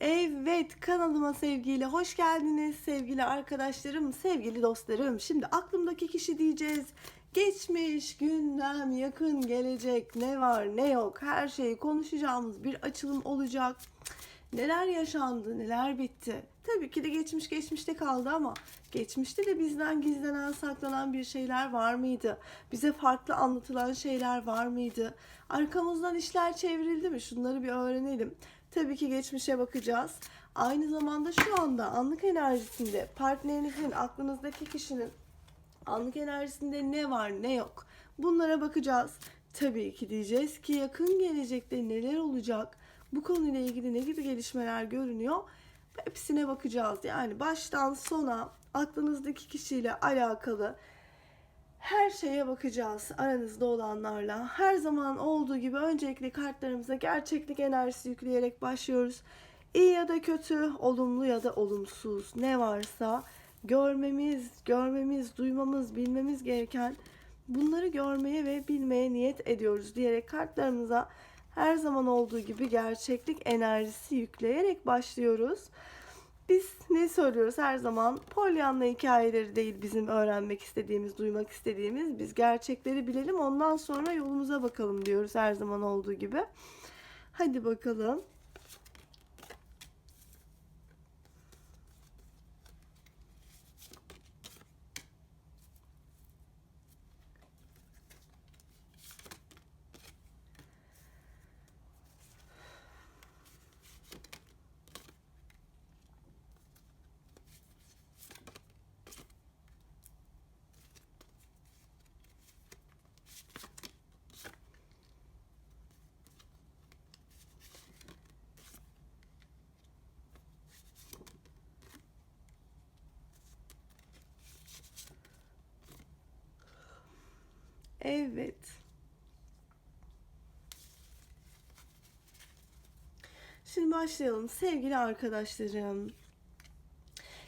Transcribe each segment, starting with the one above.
Evet kanalıma sevgiyle hoş geldiniz sevgili arkadaşlarım, sevgili dostlarım. Şimdi aklımdaki kişi diyeceğiz. Geçmiş, gündem, yakın, gelecek ne var ne yok her şeyi konuşacağımız bir açılım olacak. Neler yaşandı, neler bitti. Tabii ki de geçmiş geçmişte kaldı ama geçmişte de bizden gizlenen, saklanan bir şeyler var mıydı? Bize farklı anlatılan şeyler var mıydı? Arkamızdan işler çevrildi mi? Şunları bir öğrenelim. Tabii ki geçmişe bakacağız. Aynı zamanda şu anda anlık enerjisinde partnerinizin, aklınızdaki kişinin anlık enerjisinde ne var ne yok. Bunlara bakacağız. Tabii ki diyeceğiz ki yakın gelecekte neler olacak? Bu konuyla ilgili ne gibi gelişmeler görünüyor? Hepsine bakacağız. Yani baştan sona aklınızdaki kişiyle alakalı her şeye bakacağız aranızda olanlarla. Her zaman olduğu gibi öncelikle kartlarımıza gerçeklik enerjisi yükleyerek başlıyoruz. İyi ya da kötü, olumlu ya da olumsuz ne varsa görmemiz, görmemiz, duymamız, bilmemiz gereken bunları görmeye ve bilmeye niyet ediyoruz diyerek kartlarımıza her zaman olduğu gibi gerçeklik enerjisi yükleyerek başlıyoruz. Biz ne söylüyoruz her zaman? Pollyanna hikayeleri değil bizim öğrenmek istediğimiz, duymak istediğimiz. Biz gerçekleri bilelim ondan sonra yolumuza bakalım diyoruz her zaman olduğu gibi. Hadi bakalım. Evet. Şimdi başlayalım sevgili arkadaşlarım.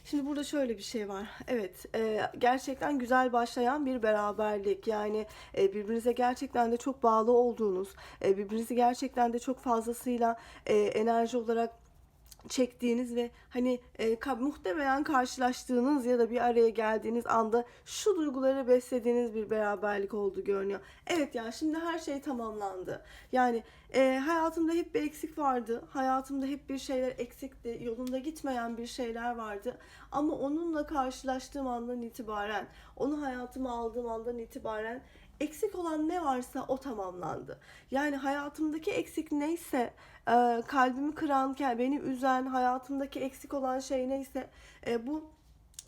Şimdi burada şöyle bir şey var. Evet, e, gerçekten güzel başlayan bir beraberlik. Yani e, birbirinize gerçekten de çok bağlı olduğunuz, e, birbirinizi gerçekten de çok fazlasıyla e, enerji olarak çektiğiniz ve hani e, muhtemelen karşılaştığınız ya da bir araya geldiğiniz anda şu duyguları beslediğiniz bir beraberlik olduğu görünüyor. Evet ya şimdi her şey tamamlandı. Yani e, hayatımda hep bir eksik vardı. Hayatımda hep bir şeyler eksikti. Yolunda gitmeyen bir şeyler vardı. Ama onunla karşılaştığım andan itibaren, onu hayatıma aldığım andan itibaren eksik olan ne varsa o tamamlandı. Yani hayatımdaki eksik neyse, e, kalbimi kıran, beni üzen, hayatımdaki eksik olan şey neyse e, bu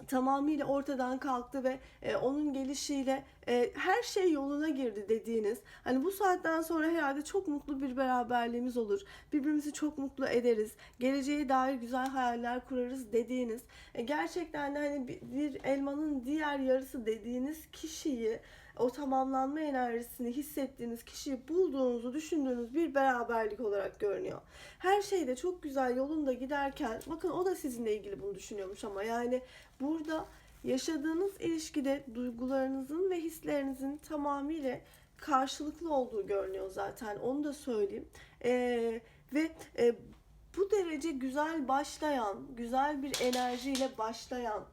tamamıyla ortadan kalktı ve e, onun gelişiyle e, her şey yoluna girdi dediğiniz. Hani bu saatten sonra herhalde çok mutlu bir beraberliğimiz olur. Birbirimizi çok mutlu ederiz. Geleceğe dair güzel hayaller kurarız dediğiniz. E, gerçekten de hani bir, bir elmanın diğer yarısı dediğiniz kişiyi o tamamlanma enerjisini hissettiğiniz kişiyi bulduğunuzu düşündüğünüz bir beraberlik olarak görünüyor. Her şey de çok güzel yolunda giderken bakın o da sizinle ilgili bunu düşünüyormuş ama yani burada yaşadığınız ilişkide duygularınızın ve hislerinizin tamamıyla karşılıklı olduğu görünüyor zaten onu da söyleyeyim. Ee, ve e, bu derece güzel başlayan, güzel bir enerjiyle başlayan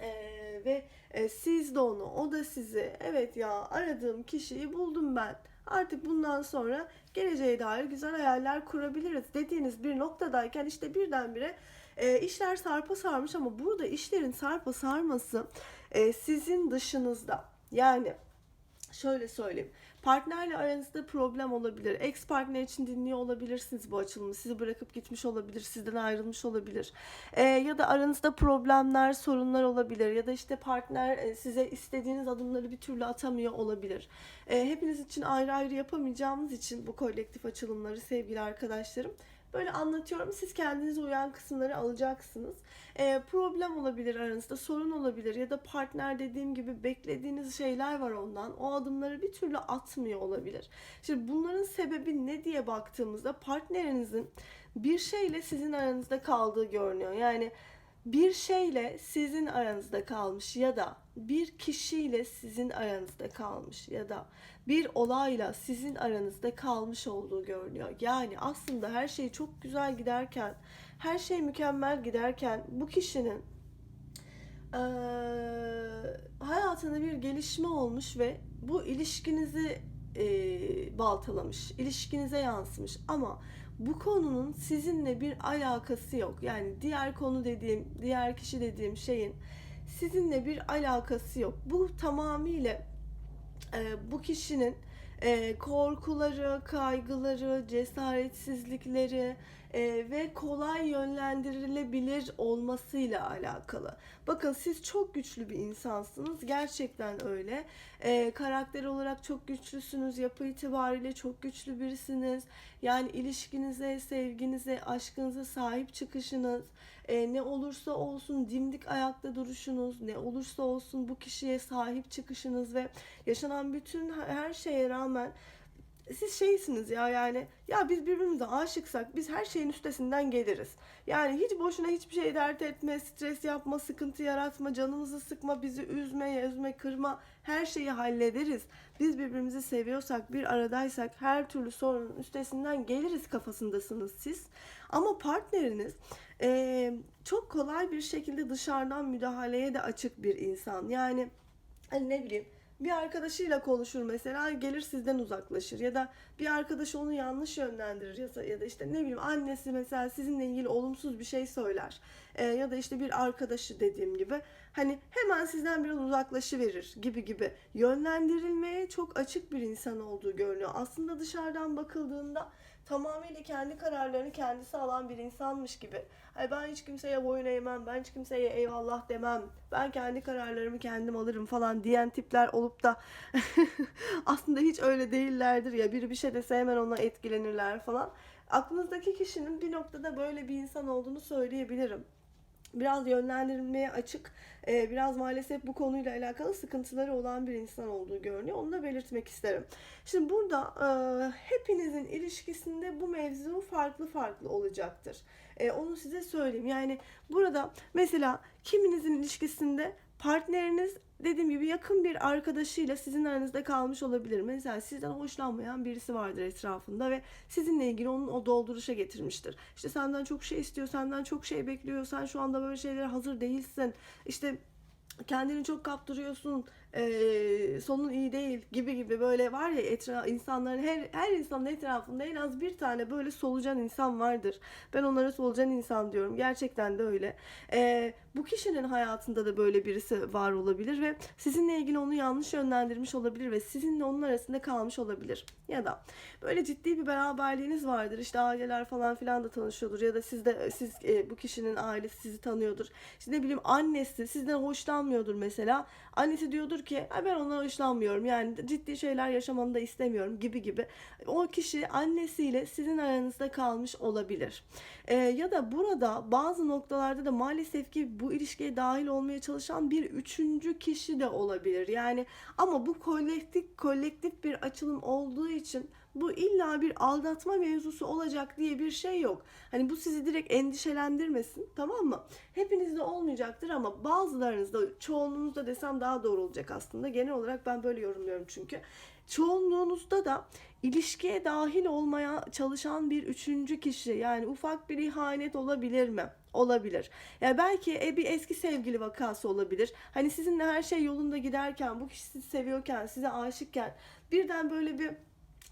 ee, ve e, siz de onu, o da sizi. Evet ya aradığım kişiyi buldum ben. Artık bundan sonra geleceğe dair güzel hayaller kurabiliriz dediğiniz bir noktadayken işte birdenbire e, işler sarpa sarmış ama burada işlerin sarpa sarması e, sizin dışınızda. Yani şöyle söyleyeyim. Partnerle aranızda problem olabilir. Ex partner için dinliyor olabilirsiniz bu açılımı. Sizi bırakıp gitmiş olabilir, sizden ayrılmış olabilir. Ee, ya da aranızda problemler, sorunlar olabilir. Ya da işte partner e, size istediğiniz adımları bir türlü atamıyor olabilir. Ee, hepiniz için ayrı ayrı yapamayacağımız için bu kolektif açılımları sevgili arkadaşlarım. Böyle anlatıyorum. Siz kendinize uyan kısımları alacaksınız. Ee, problem olabilir aranızda, sorun olabilir ya da partner dediğim gibi beklediğiniz şeyler var ondan. O adımları bir türlü atmıyor olabilir. Şimdi bunların sebebi ne diye baktığımızda partnerinizin bir şeyle sizin aranızda kaldığı görünüyor. Yani bir şeyle sizin aranızda kalmış ya da bir kişiyle sizin aranızda kalmış ya da bir olayla sizin aranızda kalmış olduğu görünüyor. Yani aslında her şey çok güzel giderken, her şey mükemmel giderken bu kişinin eee, hayatında bir gelişme olmuş ve bu ilişkinizi eee, baltalamış, ilişkinize yansımış ama bu konunun sizinle bir alakası yok. Yani diğer konu dediğim, diğer kişi dediğim şeyin sizinle bir alakası yok. Bu tamamıyla e, bu kişinin e, korkuları, kaygıları, cesaretsizlikleri e, ve kolay yönlendirilebilir olmasıyla alakalı. Bakın siz çok güçlü bir insansınız. Gerçekten öyle. E, karakter olarak çok güçlüsünüz. Yapı itibariyle çok güçlü birisiniz. Yani ilişkinize, sevginize, aşkınıza sahip çıkışınız, e, ne olursa olsun dimdik ayakta duruşunuz, ne olursa olsun bu kişiye sahip çıkışınız ve yaşanan bütün her şeye rağmen siz şeysiniz ya yani ya biz birbirimize aşıksak biz her şeyin üstesinden geliriz. Yani hiç boşuna hiçbir şey dert etme, stres yapma, sıkıntı yaratma, canımızı sıkma, bizi üzme, üzme, kırma her şeyi hallederiz. Biz birbirimizi seviyorsak, bir aradaysak her türlü sorunun üstesinden geliriz kafasındasınız siz. Ama partneriniz eee, çok kolay bir şekilde dışarıdan müdahaleye de açık bir insan. Yani hani ne bileyim bir arkadaşıyla konuşur mesela gelir sizden uzaklaşır ya da bir arkadaşı onu yanlış yönlendirir ya da, ya da işte ne bileyim annesi mesela sizinle ilgili olumsuz bir şey söyler Ee, ya da işte bir arkadaşı dediğim gibi hani hemen sizden biraz uzaklaşıverir gibi gibi yönlendirilmeye çok açık bir insan olduğu görünüyor. Aslında dışarıdan bakıldığında tamamıyla kendi kararlarını kendisi alan bir insanmış gibi. Ay ben hiç kimseye boyun eğmem, ben hiç kimseye eyvallah demem, ben kendi kararlarımı kendim alırım falan diyen tipler olup da aslında hiç öyle değillerdir ya. Biri bir şey dese hemen ona etkilenirler falan. Aklınızdaki kişinin bir noktada böyle bir insan olduğunu söyleyebilirim biraz yönlendirilmeye açık, e, biraz maalesef bu konuyla alakalı sıkıntıları olan bir insan olduğu görünüyor. Onu da belirtmek isterim. Şimdi burada e, hepinizin ilişkisinde bu mevzu farklı farklı olacaktır. E, onu size söyleyeyim. Yani burada mesela kiminizin ilişkisinde partneriniz dediğim gibi yakın bir arkadaşıyla sizin aranızda kalmış olabilir. Mesela sizden hoşlanmayan birisi vardır etrafında ve sizinle ilgili onun o dolduruşa getirmiştir. İşte senden çok şey istiyor, senden çok şey bekliyor, sen şu anda böyle şeylere hazır değilsin. İşte kendini çok kaptırıyorsun, eee, sonun iyi değil gibi gibi böyle var ya etra insanların her her insanın etrafında en az bir tane böyle solucan insan vardır. Ben onlara solucan insan diyorum. Gerçekten de öyle. Eee, bu kişinin hayatında da böyle birisi var olabilir ve sizinle ilgili onu yanlış yönlendirmiş olabilir ve sizinle onun arasında kalmış olabilir. Ya da böyle ciddi bir beraberliğiniz vardır. İşte aileler falan filan da tanışıyordur ya da siz de siz e, bu kişinin ailesi sizi tanıyordur. İşte ne bileyim annesi sizden hoşlanmıyordur mesela. Annesi diyordur ki "Ay ben ondan hoşlanmıyorum. Yani ciddi şeyler yaşamanı da istemiyorum gibi gibi. O kişi annesiyle sizin aranızda kalmış olabilir. Ee, ya da burada bazı noktalarda da maalesef ki bu ilişkiye dahil olmaya çalışan bir üçüncü kişi de olabilir. Yani ama bu kolektif kolektif bir açılım olduğu için bu illa bir aldatma mevzusu olacak diye bir şey yok. Hani bu sizi direkt endişelendirmesin tamam mı? Hepinizde olmayacaktır ama bazılarınızda çoğunluğunuzda desem daha doğru olacak aslında. Genel olarak ben böyle yorumluyorum çünkü. Çoğunluğunuzda da ilişkiye dahil olmaya çalışan bir üçüncü kişi yani ufak bir ihanet olabilir mi? Olabilir. Ya belki e, bir eski sevgili vakası olabilir. Hani sizinle her şey yolunda giderken, bu kişi sizi seviyorken, size aşıkken birden böyle bir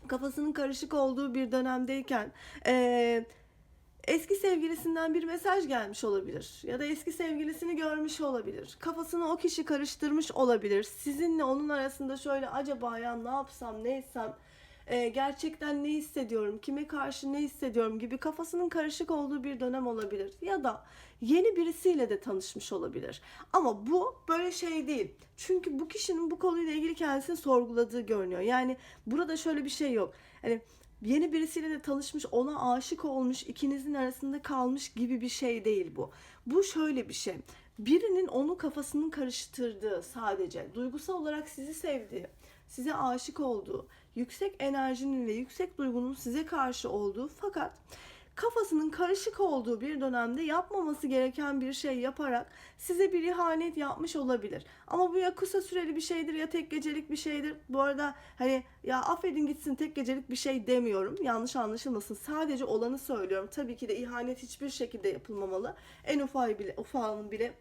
kafasının karışık olduğu bir dönemdeyken eee, eski sevgilisinden bir mesaj gelmiş olabilir ya da eski sevgilisini görmüş olabilir. Kafasını o kişi karıştırmış olabilir. Sizinle onun arasında şöyle acaba ya ne yapsam ne etsem eee, gerçekten ne hissediyorum, kime karşı ne hissediyorum gibi kafasının karışık olduğu bir dönem olabilir. Ya da yeni birisiyle de tanışmış olabilir. Ama bu böyle şey değil. Çünkü bu kişinin bu konuyla ilgili kendisini sorguladığı görünüyor. Yani burada şöyle bir şey yok. Hani yeni birisiyle de tanışmış, ona aşık olmuş, ikinizin arasında kalmış gibi bir şey değil bu. Bu şöyle bir şey. Birinin onu kafasının karıştırdığı sadece, duygusal olarak sizi sevdiği, size aşık olduğu, yüksek enerjinin ve yüksek duygunun size karşı olduğu fakat kafasının karışık olduğu bir dönemde yapmaması gereken bir şey yaparak size bir ihanet yapmış olabilir. Ama bu ya kısa süreli bir şeydir ya tek gecelik bir şeydir. Bu arada hani ya affedin gitsin tek gecelik bir şey demiyorum. Yanlış anlaşılmasın. Sadece olanı söylüyorum. Tabii ki de ihanet hiçbir şekilde yapılmamalı. En ufağı bile ufağının bile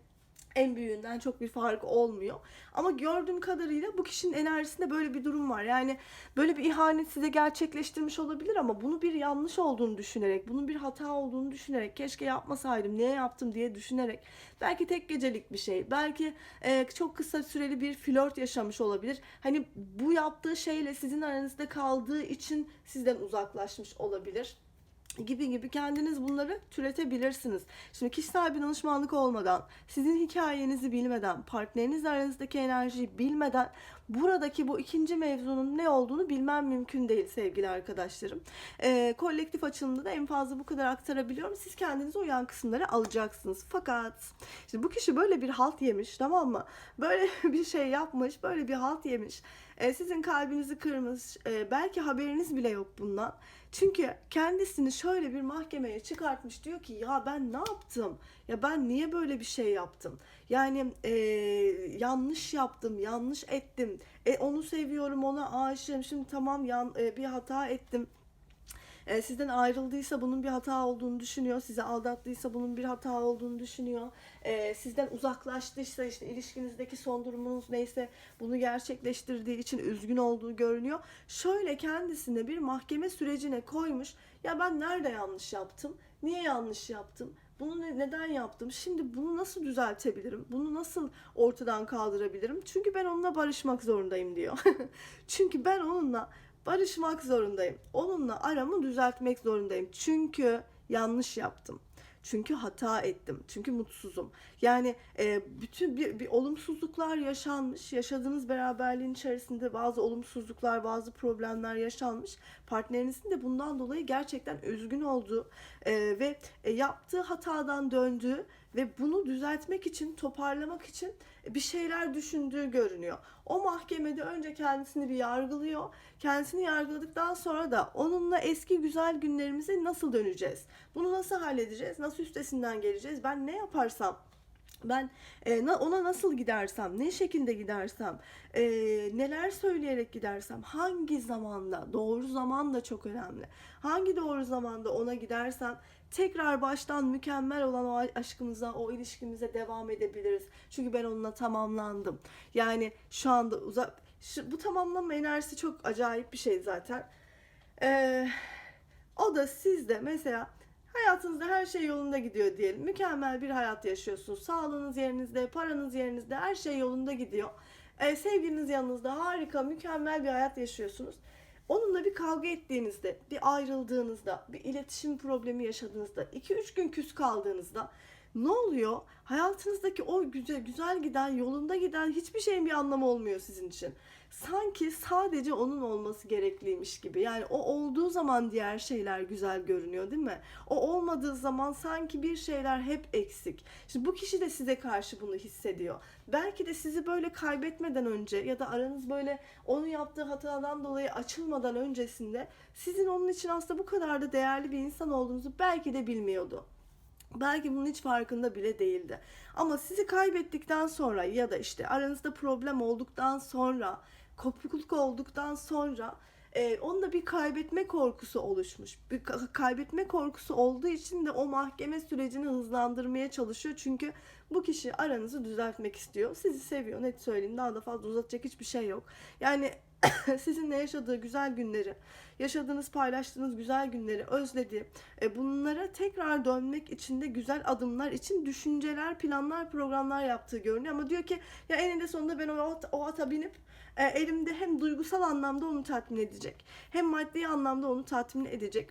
en büyüğünden çok bir fark olmuyor. Ama gördüğüm kadarıyla bu kişinin enerjisinde böyle bir durum var. Yani böyle bir ihanet size gerçekleştirmiş olabilir ama bunu bir yanlış olduğunu düşünerek, bunun bir hata olduğunu düşünerek, keşke yapmasaydım, niye yaptım diye düşünerek, belki tek gecelik bir şey, belki e, çok kısa süreli bir flört yaşamış olabilir. Hani bu yaptığı şeyle sizin aranızda kaldığı için sizden uzaklaşmış olabilir gibi gibi kendiniz bunları türetebilirsiniz. Şimdi kişisel bir danışmanlık olmadan, sizin hikayenizi bilmeden, partnerinizle aranızdaki enerjiyi bilmeden buradaki bu ikinci mevzunun ne olduğunu bilmem mümkün değil sevgili arkadaşlarım. Ee, kolektif açılımda da en fazla bu kadar aktarabiliyorum. Siz kendinize uyan kısımları alacaksınız. Fakat şimdi bu kişi böyle bir halt yemiş tamam mı? Böyle bir şey yapmış, böyle bir halt yemiş. Ee, sizin kalbinizi kırmış. Ee, belki haberiniz bile yok bundan. Çünkü kendisini şöyle bir mahkemeye çıkartmış diyor ki ya ben ne yaptım? Ya ben niye böyle bir şey yaptım? Yani e, yanlış yaptım, yanlış ettim. E, onu seviyorum, ona aşığım. Şimdi tamam yan, e, bir hata ettim. E, sizden ayrıldıysa bunun bir hata olduğunu düşünüyor. Sizi aldattıysa bunun bir hata olduğunu düşünüyor. E, sizden uzaklaştıysa işte ilişkinizdeki son durumunuz neyse bunu gerçekleştirdiği için üzgün olduğu görünüyor. Şöyle kendisine bir mahkeme sürecine koymuş. Ya ben nerede yanlış yaptım? Niye yanlış yaptım? Bunu ne- neden yaptım? Şimdi bunu nasıl düzeltebilirim? Bunu nasıl ortadan kaldırabilirim? Çünkü ben onunla barışmak zorundayım diyor. Çünkü ben onunla barışmak zorundayım. Onunla aramı düzeltmek zorundayım. Çünkü yanlış yaptım. Çünkü hata ettim. Çünkü mutsuzum. Yani e, bütün bir, bir olumsuzluklar yaşanmış. Yaşadığınız beraberliğin içerisinde bazı olumsuzluklar, bazı problemler yaşanmış. Partnerinizin de bundan dolayı gerçekten üzgün olduğu e, ve e, yaptığı hatadan döndüğü ve bunu düzeltmek için, toparlamak için bir şeyler düşündüğü görünüyor. O mahkemede önce kendisini bir yargılıyor. Kendisini yargıladıktan sonra da onunla eski güzel günlerimize nasıl döneceğiz? Bunu nasıl halledeceğiz? Nasıl üstesinden geleceğiz? Ben ne yaparsam ben e, na- ona nasıl gidersem, ne şekilde gidersem, e, neler söyleyerek gidersem, hangi zamanda, doğru zaman da çok önemli. Hangi doğru zamanda ona gidersem tekrar baştan mükemmel olan o aşkımıza, o ilişkimize devam edebiliriz. Çünkü ben onunla tamamlandım. Yani şu anda uzak, şu, bu tamamlanma enerjisi çok acayip bir şey zaten. Ee, o da sizde mesela hayatınızda her şey yolunda gidiyor diyelim. Mükemmel bir hayat yaşıyorsunuz. Sağlığınız yerinizde, paranız yerinizde, her şey yolunda gidiyor. Ee, sevgiliniz yanınızda harika, mükemmel bir hayat yaşıyorsunuz. Onunla bir kavga ettiğinizde, bir ayrıldığınızda, bir iletişim problemi yaşadığınızda, 2-3 gün küs kaldığınızda ne oluyor? Hayatınızdaki o güzel, güzel giden, yolunda giden hiçbir şeyin bir anlamı olmuyor sizin için. Sanki sadece onun olması gerekliymiş gibi. Yani o olduğu zaman diğer şeyler güzel görünüyor değil mi? O olmadığı zaman sanki bir şeyler hep eksik. Şimdi bu kişi de size karşı bunu hissediyor. Belki de sizi böyle kaybetmeden önce ya da aranız böyle onun yaptığı hatadan dolayı açılmadan öncesinde sizin onun için aslında bu kadar da değerli bir insan olduğunuzu belki de bilmiyordu. Belki bunun hiç farkında bile değildi. Ama sizi kaybettikten sonra ya da işte aranızda problem olduktan sonra, kopukluk olduktan sonra e, onda bir kaybetme korkusu oluşmuş. Bir ka- kaybetme korkusu olduğu için de o mahkeme sürecini hızlandırmaya çalışıyor. Çünkü bu kişi aranızı düzeltmek istiyor. Sizi seviyor. Net söyleyeyim. Daha da fazla uzatacak hiçbir şey yok. Yani sizinle yaşadığı güzel günleri, yaşadığınız, paylaştığınız güzel günleri özledi. E, bunlara tekrar dönmek için de güzel adımlar için düşünceler, planlar, programlar yaptığı görünüyor. Ama diyor ki ya eninde sonunda ben o, at- o ata binip e, elimde hem duygusal anlamda onu tatmin edecek, hem maddi anlamda onu tatmin edecek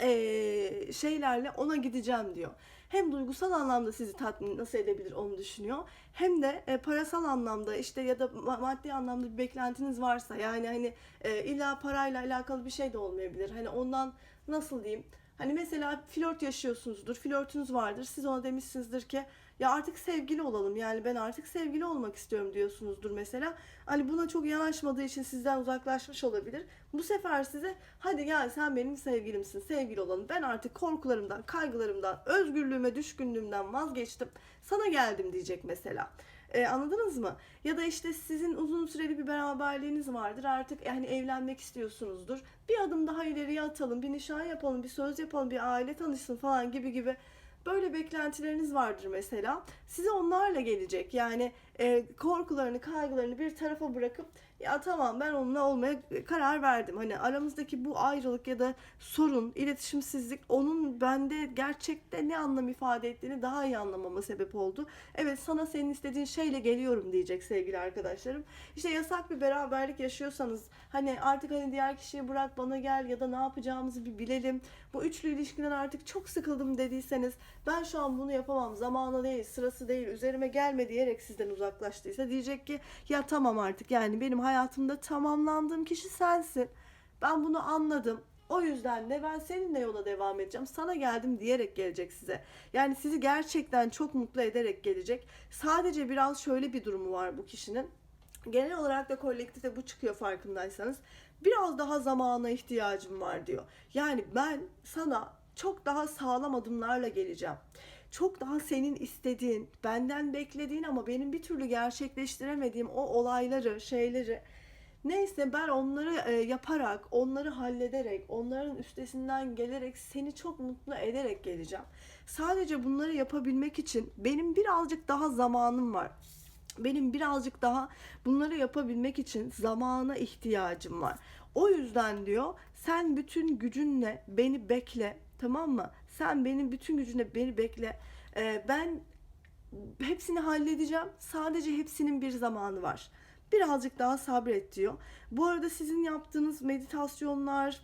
e, şeylerle ona gideceğim diyor. Hem duygusal anlamda sizi tatmin nasıl edebilir onu düşünüyor. Hem de e, parasal anlamda işte ya da ma- maddi anlamda bir beklentiniz varsa yani hani e, illa parayla alakalı bir şey de olmayabilir. Hani ondan nasıl diyeyim? Hani mesela flört yaşıyorsunuzdur, flörtünüz vardır. Siz ona demişsinizdir ki ya artık sevgili olalım. Yani ben artık sevgili olmak istiyorum diyorsunuzdur mesela. Hani buna çok yanaşmadığı için sizden uzaklaşmış olabilir. Bu sefer size hadi gel sen benim sevgilimsin, sevgili olalım. Ben artık korkularımdan, kaygılarımdan, özgürlüğüme, düşkünlüğümden vazgeçtim. Sana geldim diyecek mesela. Ee, anladınız mı? Ya da işte sizin uzun süreli bir beraberliğiniz vardır. Artık yani evlenmek istiyorsunuzdur. Bir adım daha ileriye atalım, bir nişan yapalım, bir söz yapalım, bir aile tanışsın falan gibi gibi böyle beklentileriniz vardır mesela. Size onlarla gelecek. Yani e, korkularını, kaygılarını bir tarafa bırakıp ya tamam ben onunla olmaya karar verdim. Hani aramızdaki bu ayrılık ya da sorun, iletişimsizlik onun bende gerçekte ne anlam ifade ettiğini daha iyi anlamama sebep oldu. Evet sana senin istediğin şeyle geliyorum diyecek sevgili arkadaşlarım. İşte yasak bir beraberlik yaşıyorsanız hani artık hani diğer kişiyi bırak bana gel ya da ne yapacağımızı bir bilelim. Bu üçlü ilişkiden artık çok sıkıldım dediyseniz ben şu an bunu yapamam zamanı değil sırası değil üzerime gelme diyerek sizden uzaklaştıysa diyecek ki ya tamam artık yani benim hayatımda tamamlandığım kişi sensin. Ben bunu anladım. O yüzden de ben seninle yola devam edeceğim. Sana geldim diyerek gelecek size. Yani sizi gerçekten çok mutlu ederek gelecek. Sadece biraz şöyle bir durumu var bu kişinin. Genel olarak da kolektifte bu çıkıyor farkındaysanız. Biraz daha zamana ihtiyacım var diyor. Yani ben sana çok daha sağlam adımlarla geleceğim. Çok daha senin istediğin, benden beklediğin ama benim bir türlü gerçekleştiremediğim o olayları, şeyleri Neyse ben onları e, yaparak, onları hallederek, onların üstesinden gelerek seni çok mutlu ederek geleceğim. Sadece bunları yapabilmek için benim birazcık daha zamanım var. Benim birazcık daha bunları yapabilmek için zamana ihtiyacım var. O yüzden diyor sen bütün gücünle beni bekle tamam mı? Sen benim bütün gücünle beni bekle. Ee, ben hepsini halledeceğim. Sadece hepsinin bir zamanı var. Birazcık daha sabret diyor. Bu arada sizin yaptığınız meditasyonlar,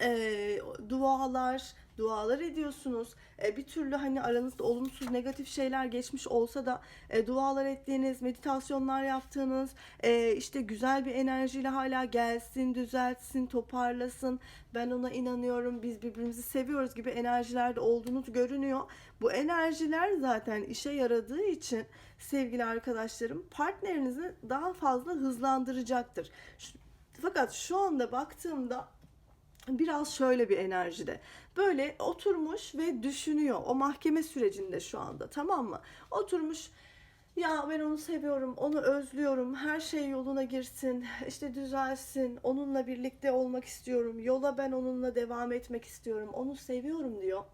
e, dualar, dualar ediyorsunuz. E, bir türlü hani aranızda olumsuz, negatif şeyler geçmiş olsa da e, dualar ettiğiniz, meditasyonlar yaptığınız, e, işte güzel bir enerjiyle hala gelsin, düzeltsin, toparlasın. Ben ona inanıyorum, biz birbirimizi seviyoruz gibi enerjilerde olduğunuz görünüyor. Bu enerjiler zaten işe yaradığı için sevgili arkadaşlarım partnerinizi daha fazla hızlandıracaktır. Fakat şu anda baktığımda biraz şöyle bir enerjide. Böyle oturmuş ve düşünüyor. O mahkeme sürecinde şu anda tamam mı? Oturmuş ya ben onu seviyorum, onu özlüyorum. Her şey yoluna girsin, işte düzelsin. Onunla birlikte olmak istiyorum. Yola ben onunla devam etmek istiyorum. Onu seviyorum diyor.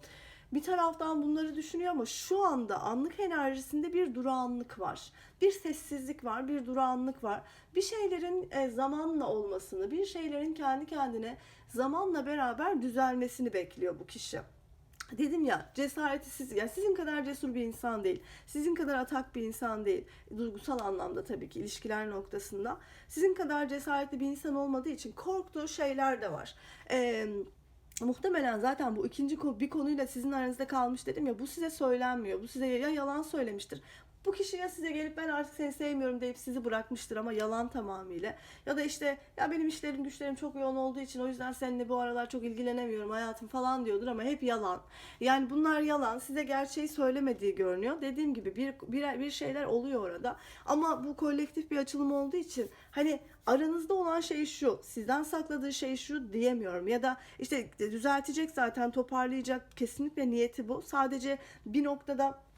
Bir taraftan bunları düşünüyor ama şu anda anlık enerjisinde bir durağanlık var. Bir sessizlik var, bir durağanlık var. Bir şeylerin e, zamanla olmasını, bir şeylerin kendi kendine zamanla beraber düzelmesini bekliyor bu kişi. Dedim ya cesareti siz, yani sizin kadar cesur bir insan değil. Sizin kadar atak bir insan değil. Duygusal anlamda tabii ki ilişkiler noktasında. Sizin kadar cesaretli bir insan olmadığı için korktuğu şeyler de var. Eee Muhtemelen zaten bu ikinci bir konuyla sizin aranızda kalmış dedim ya bu size söylenmiyor. Bu size ya yalan söylemiştir. Bu kişi ya size gelip ben artık seni sevmiyorum deyip sizi bırakmıştır ama yalan tamamıyla. Ya da işte ya benim işlerim güçlerim çok yoğun olduğu için o yüzden seninle bu aralar çok ilgilenemiyorum hayatım falan diyordur ama hep yalan. Yani bunlar yalan. Size gerçeği söylemediği görünüyor. Dediğim gibi bir, bir, bir şeyler oluyor orada. Ama bu kolektif bir açılım olduğu için hani aranızda olan şey şu, sizden sakladığı şey şu diyemiyorum. Ya da işte düzeltecek zaten toparlayacak kesinlikle niyeti bu. Sadece bir noktada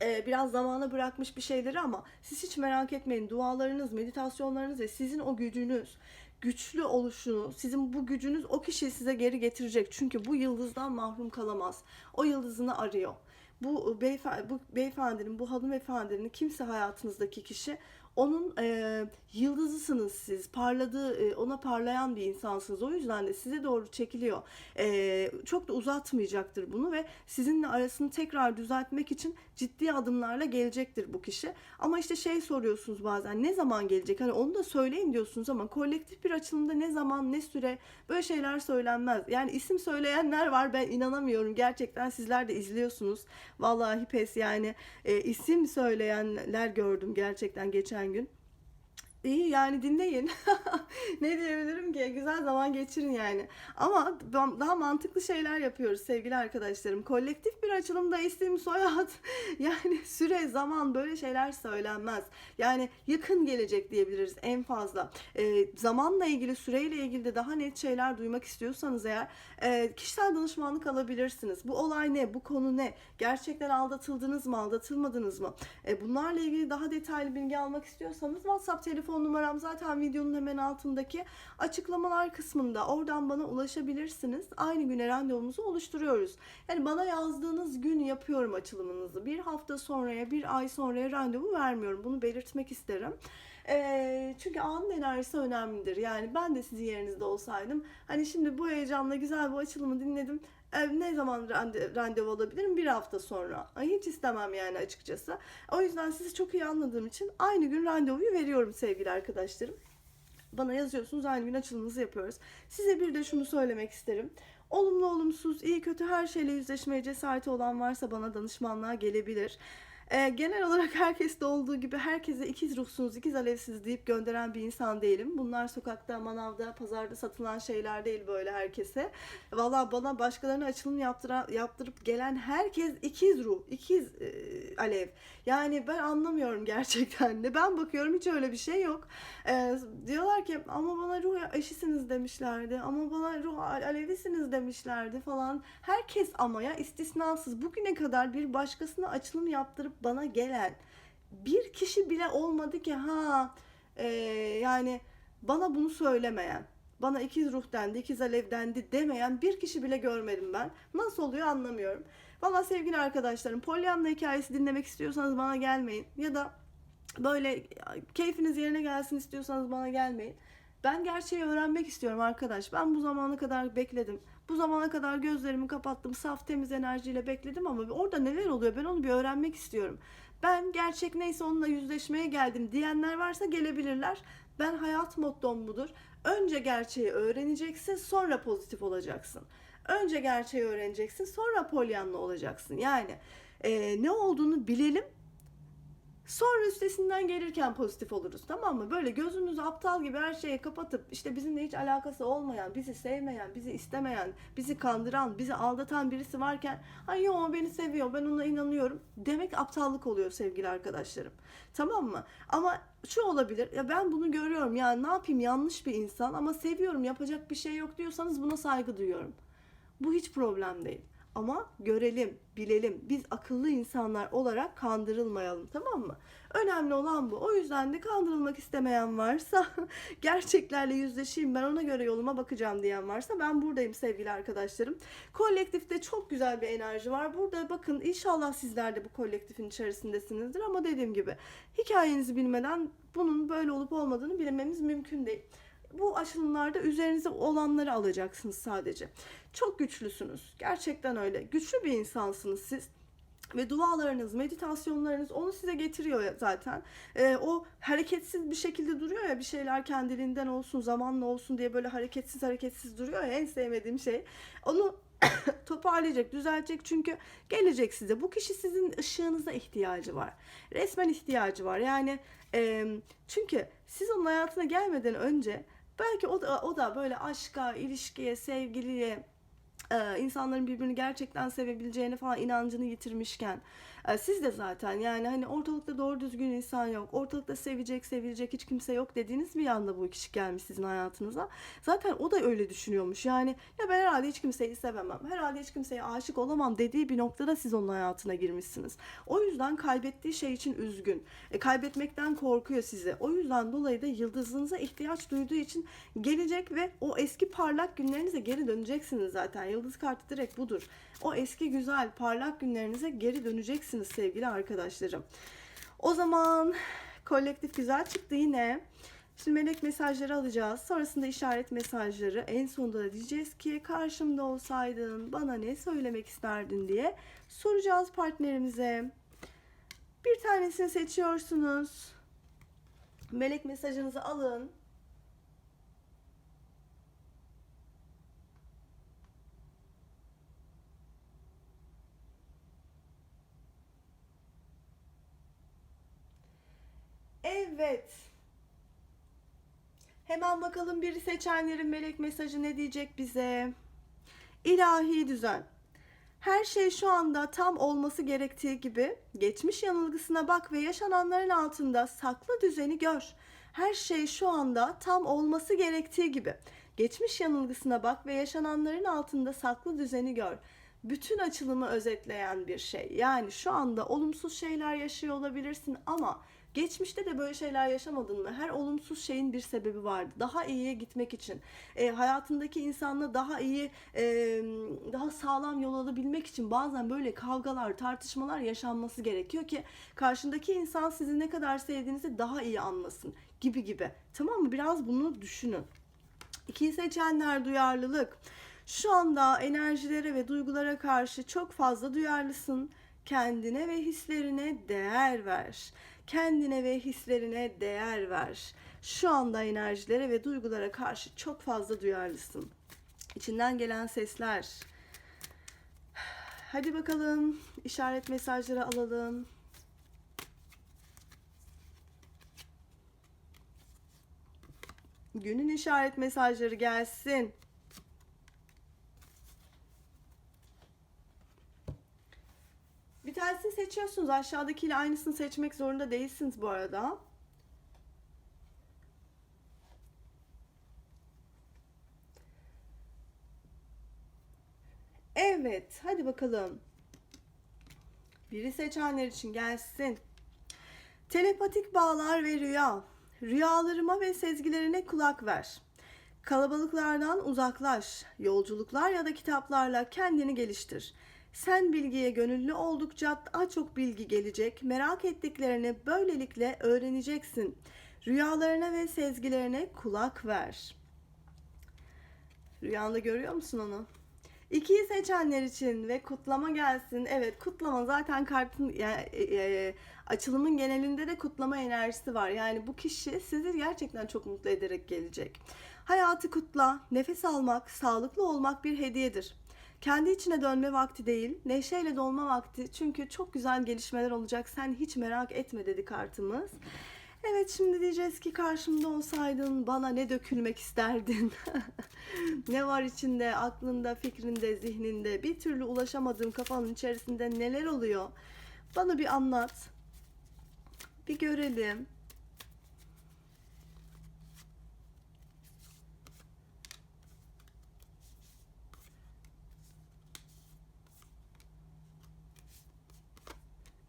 biraz zamana bırakmış bir şeyleri ama siz hiç merak etmeyin. Dualarınız, meditasyonlarınız ve sizin o gücünüz, güçlü oluşunu, sizin bu gücünüz o kişiyi size geri getirecek. Çünkü bu yıldızdan mahrum kalamaz. O yıldızını arıyor. Bu beyefendi, bu beyefendinin, bu hanımefendinin kimse hayatınızdaki kişi onun e, yıldızısınız siz. Parladığı, e, ona parlayan bir insansınız. O yüzden de size doğru çekiliyor. E, çok da uzatmayacaktır bunu ve sizinle arasını tekrar düzeltmek için ciddi adımlarla gelecektir bu kişi. Ama işte şey soruyorsunuz bazen ne zaman gelecek? Hani onu da söyleyin diyorsunuz ama kolektif bir açılımda ne zaman, ne süre böyle şeyler söylenmez. Yani isim söyleyenler var ben inanamıyorum. Gerçekten sizler de izliyorsunuz. Vallahi pes yani e, isim söyleyenler gördüm gerçekten geçen gün. İyi yani dinleyin. ne diyebilirim ki? Güzel zaman geçirin yani. Ama daha mantıklı şeyler yapıyoruz sevgili arkadaşlarım. Kolektif bir açılımda isim, soyad, yani süre, zaman böyle şeyler söylenmez. Yani yakın gelecek diyebiliriz en fazla. Ee, zamanla ilgili, süreyle ilgili de daha net şeyler duymak istiyorsanız eğer e, kişisel danışmanlık alabilirsiniz. Bu olay ne? Bu konu ne? Gerçekten aldatıldınız mı? Aldatılmadınız mı? E, bunlarla ilgili daha detaylı bilgi almak istiyorsanız WhatsApp telefon numaram zaten videonun hemen altındaki açıklamalar kısmında. Oradan bana ulaşabilirsiniz. Aynı güne randevumuzu oluşturuyoruz. Yani bana yazdığınız gün yapıyorum açılımınızı. Bir hafta sonraya, bir ay sonraya randevu vermiyorum. Bunu belirtmek isterim. E, çünkü anın enerjisi önemlidir. Yani ben de sizin yerinizde olsaydım hani şimdi bu heyecanla güzel bu açılımı dinledim. E, ne zaman rande, randevu alabilirim? Bir hafta sonra. Ay, hiç istemem yani açıkçası. O yüzden sizi çok iyi anladığım için aynı gün randevuyu veriyorum sevgili arkadaşlarım. Bana yazıyorsunuz aynı gün açılımımızı yapıyoruz. Size bir de şunu söylemek isterim. Olumlu olumsuz, iyi kötü her şeyle yüzleşmeye cesareti olan varsa bana danışmanlığa gelebilir. E, genel olarak herkeste olduğu gibi herkese ikiz ruhsunuz, ikiz alevsiz deyip gönderen bir insan değilim. Bunlar sokakta, manavda, pazarda satılan şeyler değil böyle herkese. Valla bana başkalarına açılım yaptıra, yaptırıp gelen herkes ikiz ruh, ikiz e, alev. Yani ben anlamıyorum gerçekten de. Ben bakıyorum hiç öyle bir şey yok. E, diyorlar ki ama bana ruh eşisiniz demişlerdi. Ama bana ruh alevisiniz demişlerdi falan. Herkes ama ya istisnasız bugüne kadar bir başkasına açılım yaptırıp bana gelen bir kişi bile olmadı ki ha e, yani bana bunu söylemeyen bana ikiz ruh dendi, ikiz alev dendi demeyen bir kişi bile görmedim ben. Nasıl oluyor anlamıyorum. Valla sevgili arkadaşlarım Pollyanna hikayesi dinlemek istiyorsanız bana gelmeyin. Ya da böyle keyfiniz yerine gelsin istiyorsanız bana gelmeyin. Ben gerçeği öğrenmek istiyorum arkadaş. Ben bu zamana kadar bekledim. Bu zamana kadar gözlerimi kapattım. Saf temiz enerjiyle bekledim ama orada neler oluyor ben onu bir öğrenmek istiyorum. Ben gerçek neyse onunla yüzleşmeye geldim diyenler varsa gelebilirler. Ben hayat mottom budur. Önce gerçeği öğreneceksin sonra pozitif olacaksın. Önce gerçeği öğreneceksin sonra polyanlı olacaksın. Yani e, ne olduğunu bilelim Sonra üstesinden gelirken pozitif oluruz tamam mı? Böyle gözünüzü aptal gibi her şeye kapatıp işte bizimle hiç alakası olmayan, bizi sevmeyen, bizi istemeyen, bizi kandıran, bizi aldatan birisi varken ay yo beni seviyor ben ona inanıyorum demek aptallık oluyor sevgili arkadaşlarım. Tamam mı? Ama şu olabilir ya ben bunu görüyorum ya ne yapayım yanlış bir insan ama seviyorum yapacak bir şey yok diyorsanız buna saygı duyuyorum. Bu hiç problem değil. Ama görelim, bilelim. Biz akıllı insanlar olarak kandırılmayalım tamam mı? Önemli olan bu. O yüzden de kandırılmak istemeyen varsa, gerçeklerle yüzleşeyim ben ona göre yoluma bakacağım diyen varsa ben buradayım sevgili arkadaşlarım. Kolektifte çok güzel bir enerji var. Burada bakın inşallah sizler de bu kolektifin içerisindesinizdir ama dediğim gibi hikayenizi bilmeden bunun böyle olup olmadığını bilmemiz mümkün değil bu aşılımlarda üzerinize olanları alacaksınız sadece. Çok güçlüsünüz. Gerçekten öyle. Güçlü bir insansınız siz ve dualarınız, meditasyonlarınız onu size getiriyor zaten. Ee, o hareketsiz bir şekilde duruyor ya bir şeyler kendiliğinden olsun, zamanla olsun diye böyle hareketsiz hareketsiz duruyor ya en sevmediğim şey. Onu toparlayacak, düzeltecek çünkü gelecek size. Bu kişi sizin ışığınıza ihtiyacı var. Resmen ihtiyacı var. Yani e, çünkü siz onun hayatına gelmeden önce belki o da, o da böyle aşka, ilişkiye, sevgiliye, e, insanların birbirini gerçekten sevebileceğine falan inancını yitirmişken siz de zaten yani hani ortalıkta doğru düzgün insan yok ortalıkta sevecek sevilecek hiç kimse yok dediğiniz bir anda bu kişi gelmiş sizin hayatınıza. Zaten o da öyle düşünüyormuş. Yani ya ben herhalde hiç kimseyi sevemem herhalde hiç kimseye aşık olamam dediği bir noktada siz onun hayatına girmişsiniz. O yüzden kaybettiği şey için üzgün. E, kaybetmekten korkuyor sizi. O yüzden dolayı da yıldızınıza ihtiyaç duyduğu için gelecek ve o eski parlak günlerinize geri döneceksiniz zaten. Yıldız kartı direkt budur. O eski güzel parlak günlerinize geri döneceksiniz sevgili arkadaşlarım. O zaman kolektif güzel çıktı yine. Şimdi melek mesajları alacağız. Sonrasında işaret mesajları. En sonunda da diyeceğiz ki karşımda olsaydın bana ne söylemek isterdin diye soracağız partnerimize. Bir tanesini seçiyorsunuz. Melek mesajınızı alın. Evet. Hemen bakalım biri seçenlerin melek mesajı ne diyecek bize? İlahi düzen. Her şey şu anda tam olması gerektiği gibi geçmiş yanılgısına bak ve yaşananların altında saklı düzeni gör. Her şey şu anda tam olması gerektiği gibi. Geçmiş yanılgısına bak ve yaşananların altında saklı düzeni gör. Bütün açılımı özetleyen bir şey. Yani şu anda olumsuz şeyler yaşıyor olabilirsin ama Geçmişte de böyle şeyler yaşamadın mı? Her olumsuz şeyin bir sebebi vardı. Daha iyiye gitmek için, e, hayatındaki insanla daha iyi, e, daha sağlam yol alabilmek için bazen böyle kavgalar, tartışmalar yaşanması gerekiyor ki karşındaki insan sizi ne kadar sevdiğinizi daha iyi anlasın gibi gibi. Tamam mı? Biraz bunu düşünün. İkiyi seçenler duyarlılık. Şu anda enerjilere ve duygulara karşı çok fazla duyarlısın. Kendine ve hislerine değer ver. Kendine ve hislerine değer ver. Şu anda enerjilere ve duygulara karşı çok fazla duyarlısın. İçinden gelen sesler. Hadi bakalım işaret mesajları alalım. Günün işaret mesajları gelsin. Bir tanesini seçiyorsunuz. Aşağıdakiyle aynısını seçmek zorunda değilsiniz bu arada. Evet, hadi bakalım. Biri seçenler için gelsin. Telepatik bağlar ve rüya. Rüyalarıma ve sezgilerine kulak ver. Kalabalıklardan uzaklaş. Yolculuklar ya da kitaplarla kendini geliştir. Sen bilgiye gönüllü oldukça daha çok bilgi gelecek. Merak ettiklerini böylelikle öğreneceksin. Rüyalarına ve sezgilerine kulak ver. Rüyanda görüyor musun onu? İkiyi seçenler için ve kutlama gelsin. Evet kutlama zaten kartın e, e, açılımın genelinde de kutlama enerjisi var. Yani bu kişi sizi gerçekten çok mutlu ederek gelecek. Hayatı kutla, nefes almak, sağlıklı olmak bir hediyedir. Kendi içine dönme vakti değil, neşeyle dolma vakti. Çünkü çok güzel gelişmeler olacak. Sen hiç merak etme dedi kartımız. Evet şimdi diyeceğiz ki karşımda olsaydın bana ne dökülmek isterdin? ne var içinde, aklında, fikrinde, zihninde? Bir türlü ulaşamadığın kafanın içerisinde neler oluyor? Bana bir anlat. Bir görelim.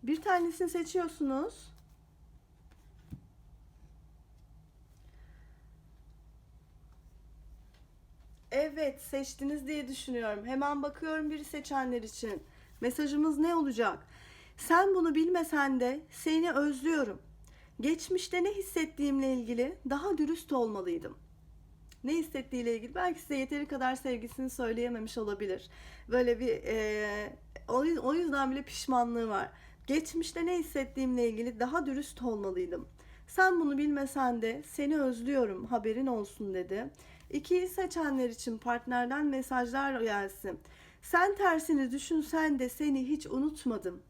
Bir tanesini seçiyorsunuz. Evet, seçtiniz diye düşünüyorum. Hemen bakıyorum biri seçenler için. Mesajımız ne olacak? Sen bunu bilmesen de seni özlüyorum. Geçmişte ne hissettiğimle ilgili daha dürüst olmalıydım. Ne hissettiğiyle ilgili belki size yeteri kadar sevgisini söyleyememiş olabilir. Böyle bir e, o yüzden bile pişmanlığı var. Geçmişte ne hissettiğimle ilgili daha dürüst olmalıydım. Sen bunu bilmesen de seni özlüyorum haberin olsun dedi. İkiyi seçenler için partnerden mesajlar gelsin. Sen tersini düşünsen de seni hiç unutmadım.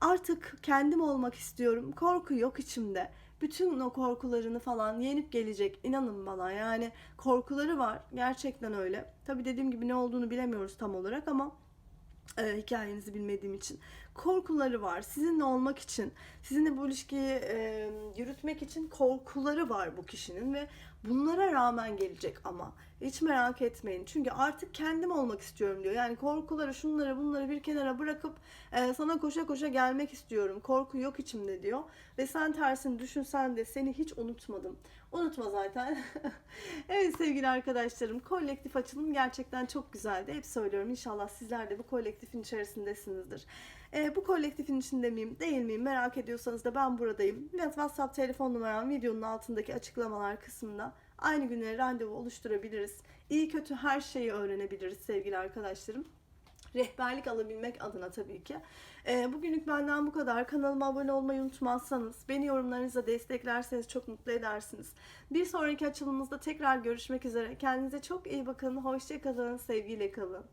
Artık kendim olmak istiyorum. Korku yok içimde. Bütün o korkularını falan yenip gelecek. İnanın bana yani korkuları var. Gerçekten öyle. Tabi dediğim gibi ne olduğunu bilemiyoruz tam olarak ama e, hikayenizi bilmediğim için korkuları var. Sizinle olmak için, sizinle bu ilişkiyi e, yürütmek için korkuları var bu kişinin ve bunlara rağmen gelecek ama hiç merak etmeyin. Çünkü artık kendim olmak istiyorum diyor. Yani korkuları, şunları, bunları bir kenara bırakıp e, sana koşa koşa gelmek istiyorum. Korku yok içimde diyor. Ve sen tersini düşünsen de seni hiç unutmadım. Unutma zaten. evet sevgili arkadaşlarım, kolektif açılım gerçekten çok güzeldi. Hep söylüyorum. İnşallah sizler de bu kolektifin içerisindesinizdir. E, bu kolektifin içinde miyim, değil miyim merak ediyorsanız da ben buradayım. Ve WhatsApp telefon numaram videonun altındaki açıklamalar kısmında aynı günlere randevu oluşturabiliriz. İyi kötü her şeyi öğrenebiliriz sevgili arkadaşlarım rehberlik alabilmek adına tabii ki. E, bugünlük benden bu kadar. Kanalıma abone olmayı unutmazsanız, beni yorumlarınızla desteklerseniz çok mutlu edersiniz. Bir sonraki açılımımızda tekrar görüşmek üzere. Kendinize çok iyi bakın. Hoşçakalın. Sevgiyle kalın.